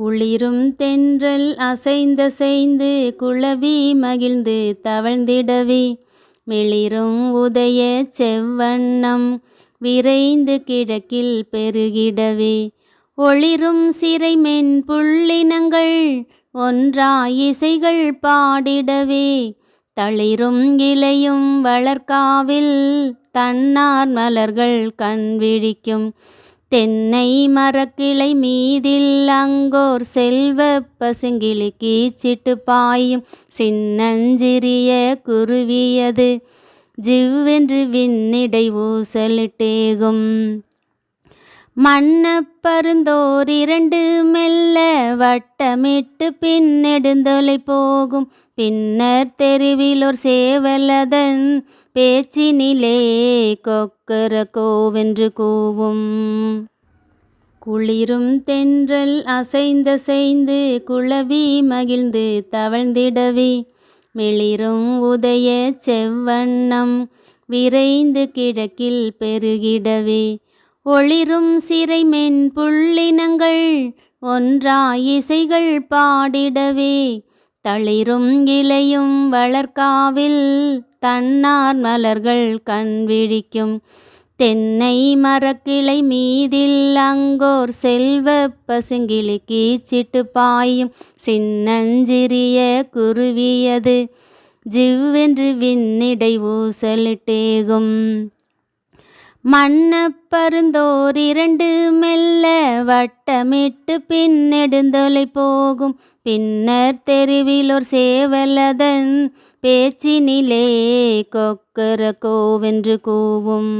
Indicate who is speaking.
Speaker 1: குளிரும் தென்றல் அசைந்தசைந்து குளவி மகிழ்ந்து தவழ்ந்திடவே. மிளிரும் உதய செவ்வண்ணம் விரைந்து கிழக்கில் பெருகிடவே. ஒளிரும் சிறைமென் புள்ளினங்கள் ஒன்றாய் இசைகள் பாடிடவே. தளிரும் இலையும் வளர்க்காவில் தன்னார் மலர்கள் கண்விழிக்கும் தென்னை மரக்கிளை மீதில் அங்கோர் செல்வ பசுங்கிளி கீச்சிட்டு பாயும் சின்னஞ்சிறிய குருவியது. ஜிவ்வென்று விண்ணிடை ஊசலிட்டேகும். மன்னப்பருந்தோர் இரண்டு மெல்ல வட்டமிட்டு பின்னெடுந்தொலை போகும். பின்னர் தெருவிலோர் சேவலதன் பேச்சினிலே கொக்கர கோவென்று கூவும். குளிரும் தென்றல் அசைந்தசைந்து குளவி மகிழ்ந்து தவழ்ந்திடவி. மிளிரும் உதய செவ்வண்ணம் விரைந்து கிழக்கில் பெருகிடவே. ஒளிரும் சிறைமென் புள்ளினங்கள் ஒன்றாய் இசைகள் பாடிடவே. தளிரும் இலையும் வளர்க்காவில் தன்னார் மலர்கள் கண்விழிக்கும் தென்னை மரக்கிளை மீதில் அங்கோர் செல்வ பசுங்கிளி கீச்சிட்டு பாயும். சின்னஞ்சிறிய குருவியது ஜிவ்வென்று விண்ணிடை ஊசலிட்டேகும். மன்னப்பருந்தோர் இரண்டு மெல்ல வட்டமிட்டு பின்னெடுந்தொலை போகும். பின்னர் தெருவிலோர் சேவலதன் பேச்சினிலே கொக்கர கோவென்று கூவும்.